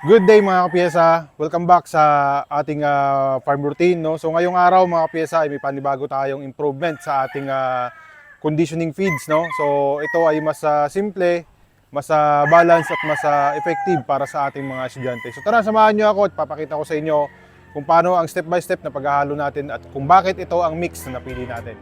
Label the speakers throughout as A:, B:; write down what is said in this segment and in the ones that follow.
A: Good day mga kapiyesa. Welcome back sa ating ah, farm routine. No? So ngayong araw mga kapiyesa ay may panibago tayong improvement sa ating ah, conditioning feeds. No? So ito ay mas ah, simple, mas ah, balance at mas ah, effective para sa ating mga estudyante. So tara samahan nyo ako at papakita ko sa inyo kung paano ang step by step na paghahalo natin at kung bakit ito ang mix na napili natin.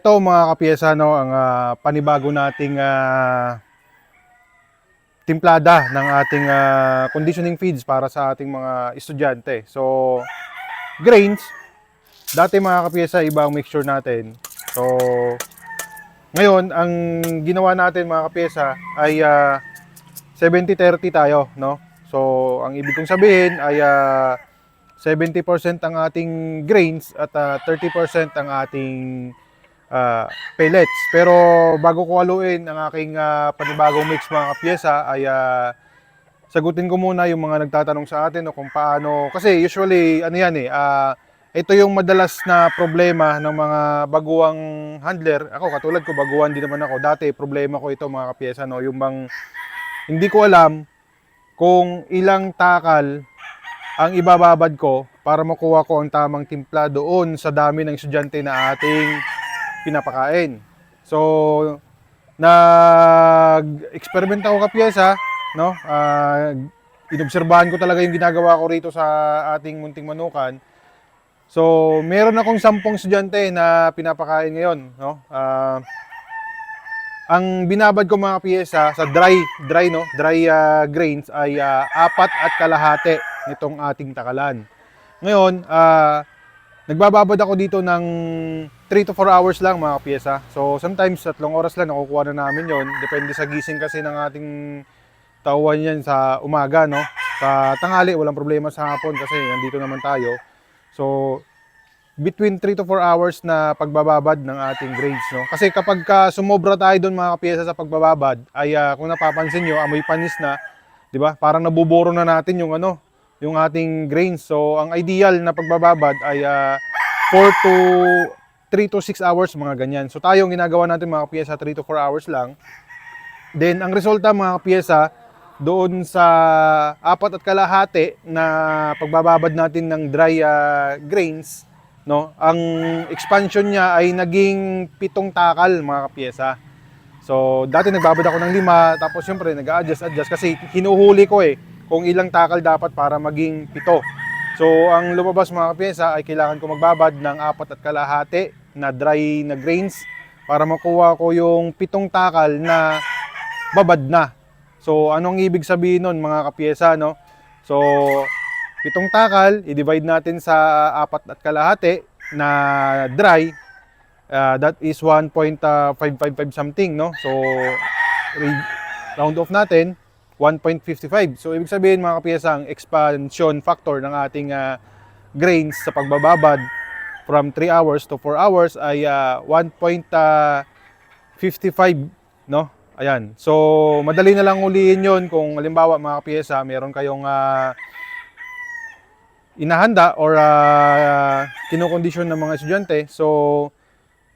A: Ito mga kapiyesa, no, ang ah, panibago nating ah, timplada ng ating ah, conditioning feeds para sa ating mga estudyante. So, grains, dati mga kapiyesa, iba ang mixture natin. So, ngayon, ang ginawa natin mga kapiyesa ay ah, 70-30 tayo, no? So, ang ibig kong sabihin ay ah, 70% ang ating grains at ah, 30% ang ating ah, pellets. Pero bago ko haluin ang aking ah, panibagong mix mga kapyesa ay ah, sagutin ko muna yung mga nagtatanong sa atin o kung paano. Kasi usually, ano yan eh, ah, ito yung madalas na problema ng mga baguang handler. Ako, katulad ko, baguhan din naman ako. Dati, problema ko ito mga kapyesa, no? yung bang hindi ko alam kung ilang takal ang ibababad ko para makuha ko ang tamang timpla doon sa dami ng estudyante na ating pinapakain. So, nag-experiment ako kapiyesa, no? Ah, inobserbahan ko talaga yung ginagawa ko rito sa ating munting manukan. So, meron akong sampung estudyante na pinapakain ngayon, no? Ah, ang binabad ko mga piyesa sa dry dry no dry ah, grains ay ah, apat at kalahati nitong ating takalan. Ngayon, ah, nagbababad ako dito ng 3 to 4 hours lang mga piyesa. So sometimes tatlong oras lang nakukuha na namin yon. Depende sa gising kasi ng ating tauhan yan sa umaga no. Sa tanghali walang problema sa hapon kasi nandito naman tayo. So between 3 to 4 hours na pagbababad ng ating grades no. Kasi kapag ka sumobra tayo doon mga piyesa sa pagbababad ay ah, kung napapansin nyo amoy panis na, 'di ba? Parang nabuburo na natin yung ano, yung ating grains. So ang ideal na pagbababad ay 4 to 3 to 6 hours mga ganyan. So tayo ang ginagawa natin mga piyesa 3 to 4 hours lang. Then ang resulta mga piyesa doon sa apat at kalahati na pagbababad natin ng dry ah, grains, no? Ang expansion niya ay naging pitong takal mga kapiyesa. So, dati nagbabad ako ng lima, tapos syempre nag-adjust, adjust kasi hinuhuli ko eh kung ilang takal dapat para maging pito. So, ang lumabas mga kapiyesa ay kailangan ko magbabad ng apat at kalahati na dry na grains para makuha ko yung pitong takal na babad na. So, anong ibig sabihin nun mga kapiyesa, no? So, pitong takal, i-divide natin sa apat at kalahati na dry, uh, that is 1.555 something, no? So, round off natin, 1.55. So, ibig sabihin mga kapiyesa, ang expansion factor ng ating ah, grains sa pagbababad from 3 hours to 4 hours ay ah, 1.55, no? Ayan. So, madali na lang ulihin yon kung halimbawa mga kapiyesa, meron kayong ah, inahanda or uh, kinokondisyon ng mga estudyante. So,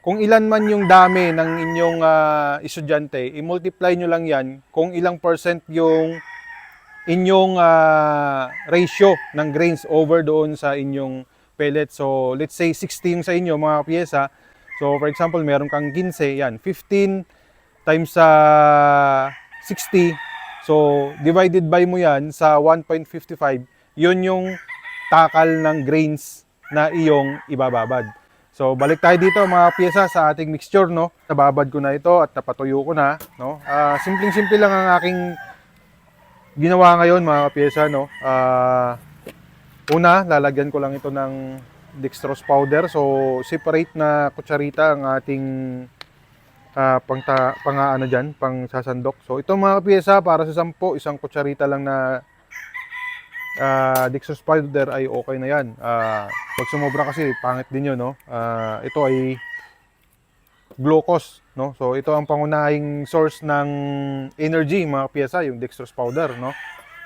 A: kung ilan man yung dami ng inyong ah, estudyante, i-multiply nyo lang yan kung ilang percent yung inyong ah, ratio ng grains over doon sa inyong pellet. So, let's say 60 yung sa inyo mga piyesa. So, for example, meron kang 15, yan, 15 times sa 60. So, divided by mo yan sa 1.55, yun yung takal ng grains na iyong ibababad. So, balik tayo dito mga piyesa sa ating mixture, no? Nababad ko na ito at napatuyo ko na, no? Ah, simpleng-simple lang ang aking ginawa ngayon mga piyesa, no? Ah, una, lalagyan ko lang ito ng dextrose powder. So, separate na kutsarita ang ating ah, pang, ta, pang ah, ano dyan, pang sasandok. So, ito mga piyesa, para sa sampo, isang kutsarita lang na ah, Dextrose powder ay okay na yan. Ah, pag sumobra kasi, pangit din yun, no? Ah, ito ay glucose, no? So, ito ang pangunahing source ng energy, mga piyesa, yung dextrose powder, no?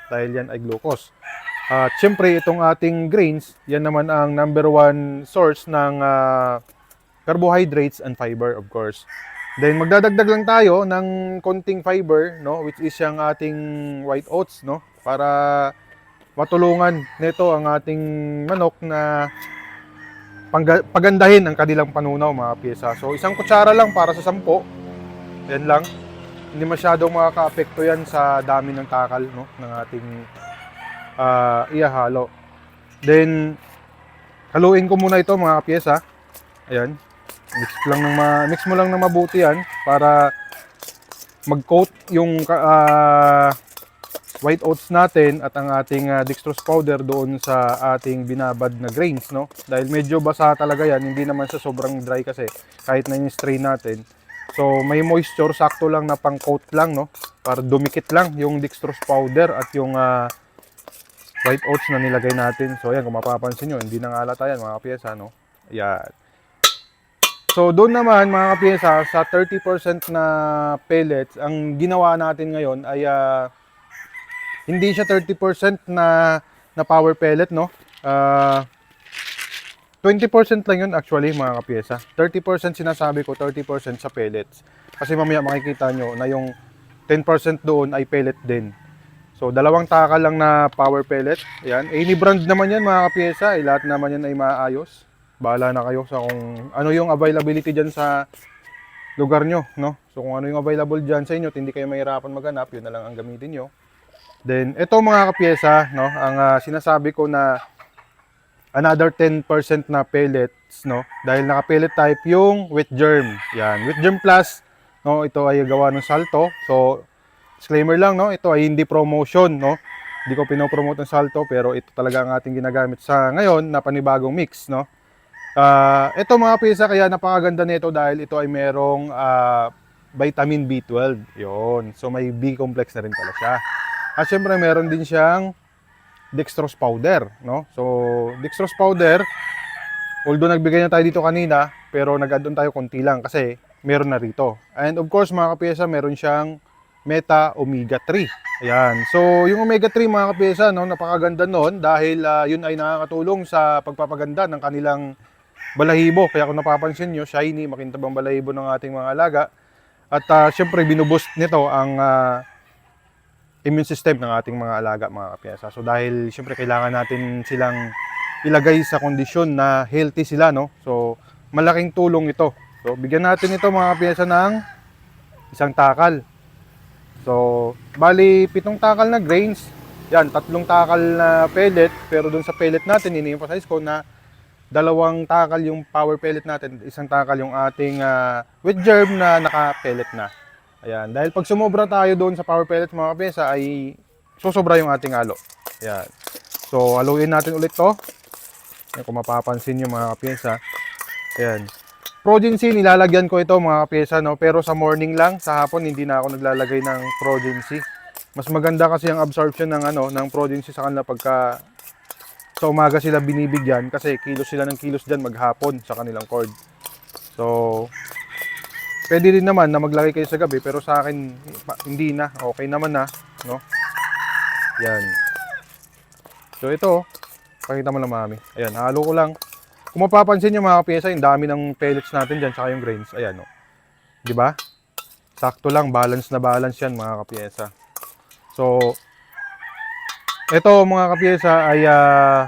A: Dahil yan ay glucose. At syempre, itong ating grains, yan naman ang number one source ng ah, carbohydrates and fiber, of course. Then, magdadagdag lang tayo ng konting fiber, no? Which is yung ating white oats, no? Para matulungan nito ang ating manok na pagandahin ang kanilang panunaw mga pyesa. So isang kutsara lang para sa sampo. Yan lang. Hindi masyadong makaka-apekto yan sa dami ng takal no ng ating ah iahalo. Then haluin ko muna ito mga pyesa. Ayan. Mix lang ng ma- mix mo lang ng mabuti yan para mag-coat yung ah, white oats natin at ang ating ah, dextrose powder doon sa ating binabad na grains, no? Dahil medyo basa talaga yan, hindi naman sa sobrang dry kasi kahit na yung strain natin. So, may moisture, sakto lang na pang-coat lang, no? Para dumikit lang yung dextrose powder at yung ah, white oats na nilagay natin. So, ayan, kung mapapansin nyo, hindi alata yan, mga pyesa, no? Ayan. So, doon naman, mga pyesa, sa 30% na pellets, ang ginawa natin ngayon ay ah, hindi siya 30% na na power pellet no. Ah 20% lang yun actually mga kapiyesa. 30% sinasabi ko, 30% sa pellets. Kasi mamaya makikita nyo na yung 10% doon ay pellet din. So dalawang taka lang na power pellet. Ayan. Any brand naman yan mga kapiyesa. Eh, lahat naman yan ay maayos. Bahala na kayo sa kung ano yung availability dyan sa lugar nyo. No? So kung ano yung available dyan sa inyo, hindi kayo mahirapan maghanap, yun na lang ang gamitin nyo. Then, ito mga kapiyesa, no, ang ah, sinasabi ko na another 10% na pellets, no, dahil naka-pellet type yung wet germ. Yan, wet germ plus, no, ito ay gawa ng salto. So, disclaimer lang, no, ito ay hindi promotion, no. Hindi ko pinopromote ng salto, pero ito talaga ang ating ginagamit sa ngayon na panibagong mix, no. Ah, ito mga pisa kaya napakaganda nito dahil ito ay merong ah, vitamin B12. 'Yon. So may B complex na rin pala siya. At syempre meron din siyang dextrose powder, no? So dextrose powder although nagbigay na tayo dito kanina, pero nag-add tayo konti lang kasi meron na rito. And of course, mga kapiyesa, meron siyang Meta Omega 3. Ayan. So, yung Omega 3 mga kapiyesa, no, napakaganda noon dahil ah, yun ay nakakatulong sa pagpapaganda ng kanilang balahibo. Kaya kung napapansin nyo, shiny, makintabang balahibo ng ating mga alaga. At ah, syempre, binuboost nito ang ah, immune system ng ating mga alaga, mga kapiyesa. So dahil syempre kailangan natin silang ilagay sa kondisyon na healthy sila, no? So malaking tulong ito. So bigyan natin ito mga kapiyesa ng isang takal. So bali pitong takal na grains. Yan, tatlong takal na pellet, pero dun sa pellet natin, ini-emphasize ko na dalawang takal yung power pellet natin, isang takal yung ating ah, with germ na naka-pellet na. Ayan, dahil pag sumobra tayo doon sa power pellets mga kapesa ay susobra yung ating halo. Ayan. So, haluin natin ulit to. Ayan, kung mapapansin nyo mga kapesa. Ayan. Progency, nilalagyan ko ito mga kapesa, no? pero sa morning lang, sa hapon hindi na ako naglalagay ng progency. Mas maganda kasi ang absorption ng ano ng progency sa kanila pagka sa umaga sila binibigyan kasi kilos sila ng kilos diyan maghapon sa kanilang cord. So, Pwede din naman na maglagay kayo sa gabi pero sa akin hindi na. Okay naman na, no? Yan. So ito, pakita mo lang mami. Ayan, halo ko lang. Kung mapapansin niyo mga piyesa, yung dami ng pellets natin diyan tsaka yung grains. Ayan, no. 'Di ba? Sakto lang, balance na balance 'yan mga kapiyesa. So ito mga kapiyesa ay ah,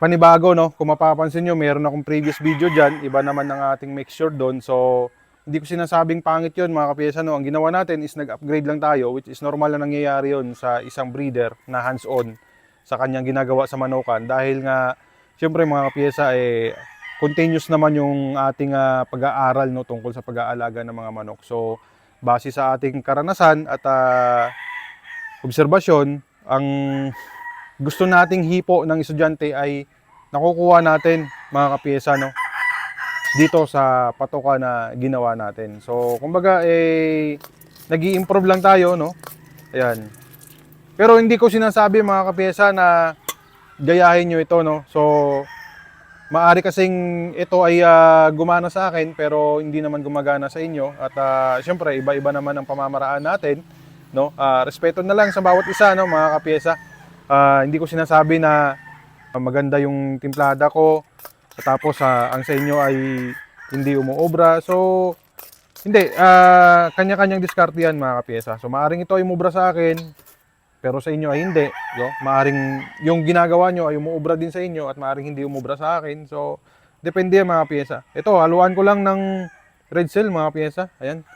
A: panibago no. Kung mapapansin niyo, meron akong previous video diyan, iba naman ng ating mixture doon. So hindi ko sinasabing pangit yun mga kapiyesa. No? Ang ginawa natin is nag-upgrade lang tayo which is normal na nangyayari yun sa isang breeder na hands-on sa kanyang ginagawa sa manukan. Dahil nga, syempre mga kapiyesa, eh, continuous naman yung ating ah, pag-aaral no, tungkol sa pag-aalaga ng mga manok. So, base sa ating karanasan at ah, obserbasyon, ang gusto nating hipo ng estudyante ay nakukuha natin mga kapiyesa no dito sa patoka na ginawa natin. So, kumbaga, eh, nag improve lang tayo, no? Ayan. Pero hindi ko sinasabi mga kapiyesa na gayahin nyo ito, no? So, maari kasing ito ay ah, gumana sa akin pero hindi naman gumagana sa inyo. At ah, syempre iba-iba naman ang pamamaraan natin no? Ah, respeto na lang sa bawat isa no mga kapiyesa Ah, hindi ko sinasabi na maganda yung timplada ko. Tapos ah, ang sa inyo ay hindi umuobra so hindi ah, kanya-kanyang diskarte yan mga kapiyesa so maaring ito ay umubra sa akin pero sa inyo ay hindi. No? Maaring yung ginagawa nyo ay umuubra din sa inyo at maaring hindi umubra sa akin. So, depende yan mga pyesa. Ito, haluan ko lang ng red cell mga pyesa. Ayan.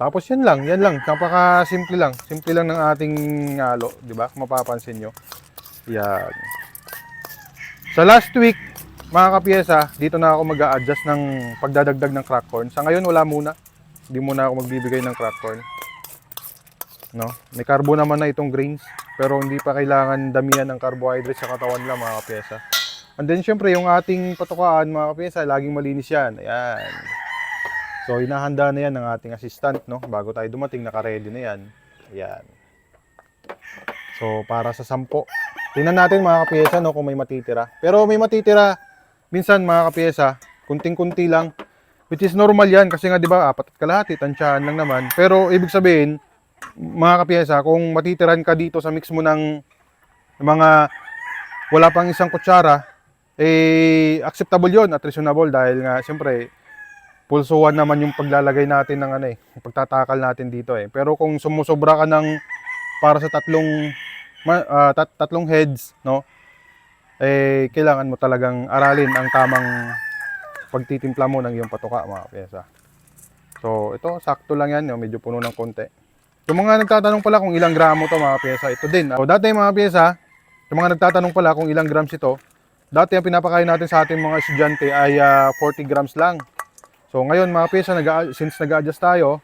A: Tapos yan lang, yan lang. Napaka simple lang. Simple lang ng ating halo, di ba? Mapapansin nyo. Yan. Sa last week, mga kapyesa, dito na ako mag adjust ng pagdadagdag ng crack corn. Sa ngayon, wala muna. Hindi muna ako magbibigay ng crack corn. No? May carbo naman na itong grains, pero hindi pa kailangan damihan ng carbohydrates sa katawan lang mga kapyesa. And then syempre yung ating patukaan mga kapyesa, laging malinis yan. Ayan. So hinahanda na yan ng ating assistant, no? Bago tayo dumating, naka-ready na yan. Ayan. So para sa sampo. Tingnan natin mga kapyesa, no, kung may matitira. Pero may matitira, minsan mga kapyesa, kunting-kunti lang. Which is normal yan kasi nga 'di ba apat at kalahati, tansyahan lang naman. Pero ibig sabihin, mga kapiyesa, kung matitiran ka dito sa mix mo ng mga wala pang isang kutsara, eh, acceptable yon at reasonable dahil nga, siyempre, pulsuhan naman yung paglalagay natin ng ano eh, pagtatakal natin dito eh. Pero kung sumusobra ka ng para sa tatlong ah, tat- tatlong heads, no? Eh, kailangan mo talagang aralin ang tamang pagtitimpla mo ng iyong patuka, mga kapiyesa. So, ito, sakto lang yan, no? medyo puno ng konti. Yung mga nagtatanong pala kung ilang gramo to mga pyesa, ito din. So, dati mga pyesa, yung mga nagtatanong pala kung ilang grams ito, dati ang pinapakain natin sa ating mga estudyante ay ah, 40 grams lang. So ngayon mga pyesa, nag since nag-adjust tayo,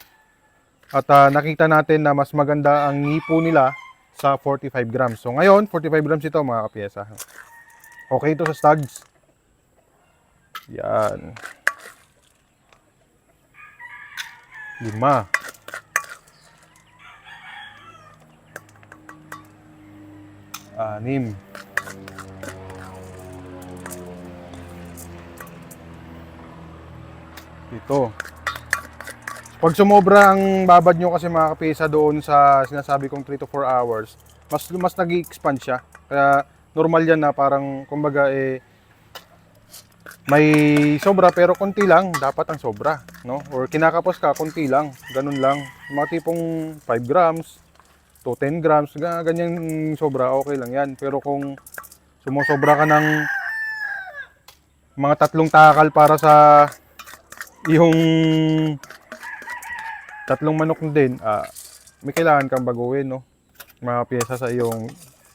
A: at ah, nakita natin na mas maganda ang ngipo nila sa 45 grams. So ngayon, 45 grams ito mga kapyesa. Okay ito sa studs. Yan. Lima. Anim. Ito. Pag sumobra ang babad nyo kasi mga kapisa doon sa sinasabi kong 3 to 4 hours, mas mas nag expand siya. Kaya normal yan na parang kumbaga eh may sobra pero konti lang, dapat ang sobra, no? Or kinakapos ka, konti lang, ganun lang. Mga tipong 5 grams, to 10 grams, ga- ganyan sobra, okay lang yan. Pero kung sumusobra ka ng mga tatlong takal para sa yung tatlong manok din, ah, may kailangan kang baguhin, no? Mga pyesa sa iyong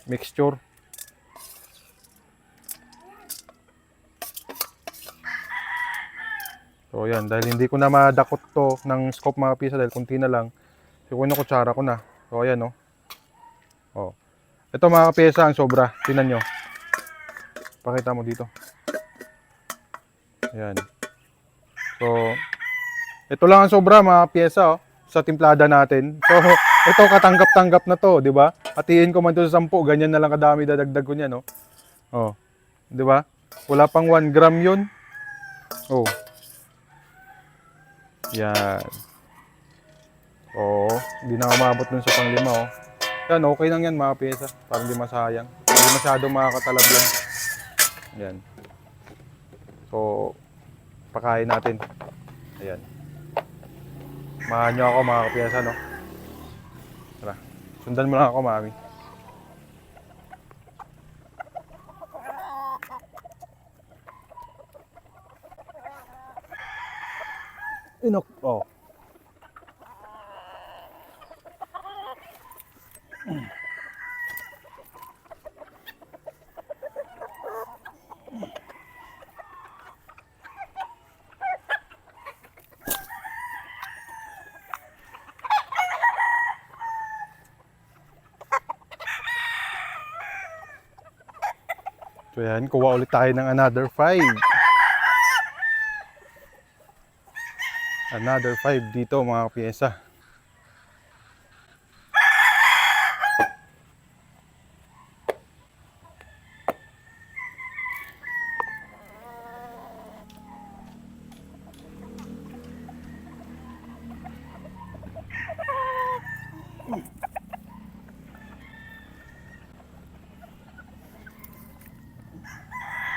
A: mixture. So yan, dahil hindi ko na madakot to ng scope mga pyesa dahil kunti na lang. So kung kutsara ko na. So ayan, no? Oh. Ito mga kapesa ang sobra. Tingnan nyo. Pakita mo dito. Ayan. So, ito lang ang sobra mga pyesa oh, sa timplada natin. So, ito katanggap-tanggap na to, di ba? Hatiin ko man to sa 10, ganyan na lang kadami dadagdag ko niya, no? Oh. Di ba? Wala pang 1 gram yun. Oh. Yan. Oo. Hindi na umabot dun sa panglima, oh. Yan, okay lang yan mga pyesa. Para hindi masayang. Hindi masyadong makakatalab yan. Yan. So, pakain natin. Ayan. Mahan nyo ako mga kapiyasa, no? Tara. Sundan mo lang ako, mami. Inok. Oh. So yan, kuha ulit tayo ng another 5. Another 5 dito mga piyesa.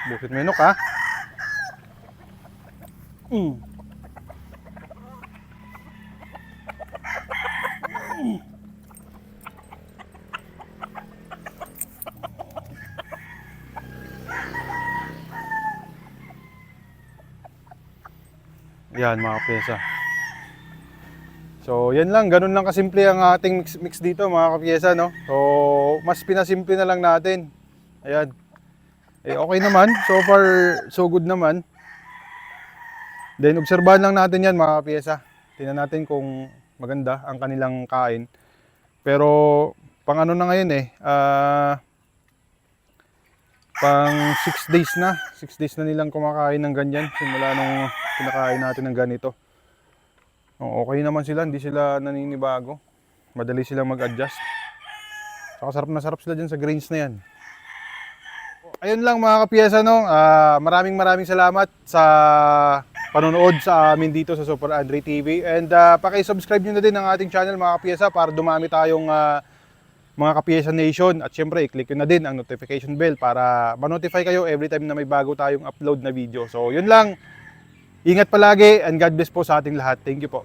A: Busit mo yung nok, ha? Mm. Yan mga pyesa. So, yan lang. Ganun lang kasimple ang ating mix, mix dito mga kapyesa, no? So, mas pinasimple na lang natin. Ayan. Eh, okay naman. So far, so good naman. Then, obserbahan lang natin yan mga kapyesa. Tingnan natin kung maganda ang kanilang kain. Pero, pang ano na ngayon eh. ah pang 6 days na. 6 days na nilang kumakain ng ganyan. Simula nung pinakain natin ng ganito. Oh, okay naman sila, hindi sila naninibago. Madali silang mag-adjust. Saka sarap na sarap sila dyan sa grains na yan. Ayun lang mga kapiyesa nung, uh, ah, maraming maraming salamat sa panonood sa amin dito sa Super Andre TV. And uh, paki-subscribe niyo na din ang ating channel mga kapiyesa para dumami tayong uh, mga kapiyesa nation. At syempre, i-click niyo na din ang notification bell para ma-notify kayo every time na may bago tayong upload na video. So yun lang, ingat palagi and God bless po sa ating lahat. Thank you po.